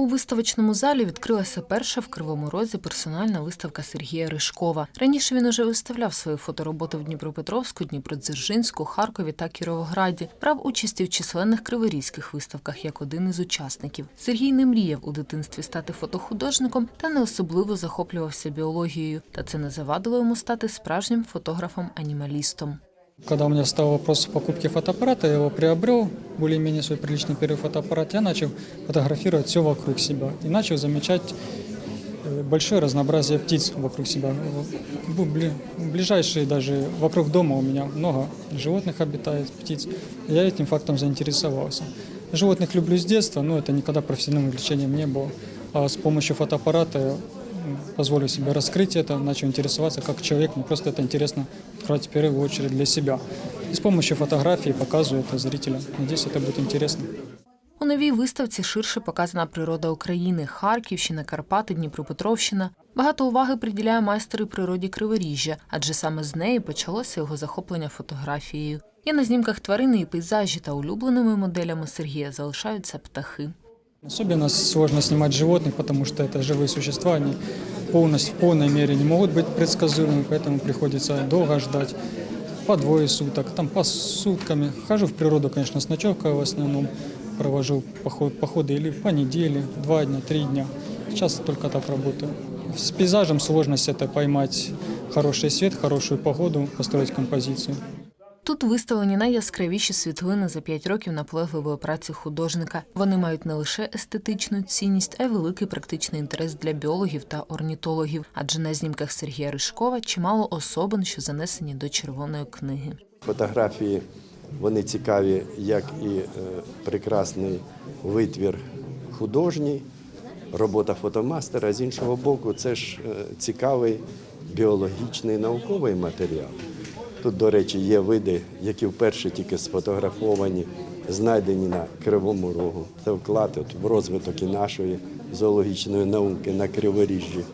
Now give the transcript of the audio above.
У виставочному залі відкрилася перша в Кривому Розі персональна виставка Сергія Ришкова. Раніше він уже виставляв свої фотороботи в Дніпропетровську, Дніпродзержинську, Харкові та Кіровограді. Брав участь у численних криворізьких виставках як один із учасників. Сергій не мріяв у дитинстві стати фотохудожником та не особливо захоплювався біологією. Та це не завадило йому стати справжнім фотографом-анімалістом. Когда у меня стал вопрос о покупке фотоаппарата, я его приобрел, более-менее свой приличный первый фотоаппарат, я начал фотографировать все вокруг себя и начал замечать э, большое разнообразие птиц вокруг себя. Ближайшие даже вокруг дома у меня много животных обитает, птиц. Я этим фактом заинтересовался. Животных люблю с детства, но это никогда профессиональным увлечением не было. А с помощью фотоаппарата позволю себе раскрыть это, начал интересоваться как человек. Мне просто это интересно открывать в первую очередь для себя. И с помощью фотографии показываю это зрителям. Надеюсь, это будет интересно. У новій виставці ширше показана природа України, Харківщина, Карпати, Дніпропетровщина. Багато уваги приділяє майстер і природі Криворіжжя, адже саме з неї почалося його захоплення фотографією. Є на знімках тварини і пейзажі та улюбленими моделями Сергія залишаються птахи. Особенно сложно снимать животных, потому что это живые существа, они полностью, в полной мере не могут быть предсказуемыми, поэтому приходится долго ждать. По двое суток, там по сутками. Хожу в природу, конечно, с ночевкой в основном. Провожу поход, походы или по неделе, два дня, три дня. Сейчас только так работаю. С пейзажем сложность это поймать хороший свет, хорошую погоду, построить композицию. Тут виставлені найяскравіші світлини за п'ять років наполегливої праці художника. Вони мають не лише естетичну цінність, а й великий практичний інтерес для біологів та орнітологів. Адже на знімках Сергія Ришкова чимало особин, що занесені до червоної книги. Фотографії вони цікаві, як і е, прекрасний витвір художній, робота фотомастера. З іншого боку, це ж е, цікавий біологічний науковий матеріал. Тут, до речі, є види, які вперше тільки сфотографовані, знайдені на Кривому Рогу. Це вклад в розвиток і нашої зоологічної науки на Криворіжжі.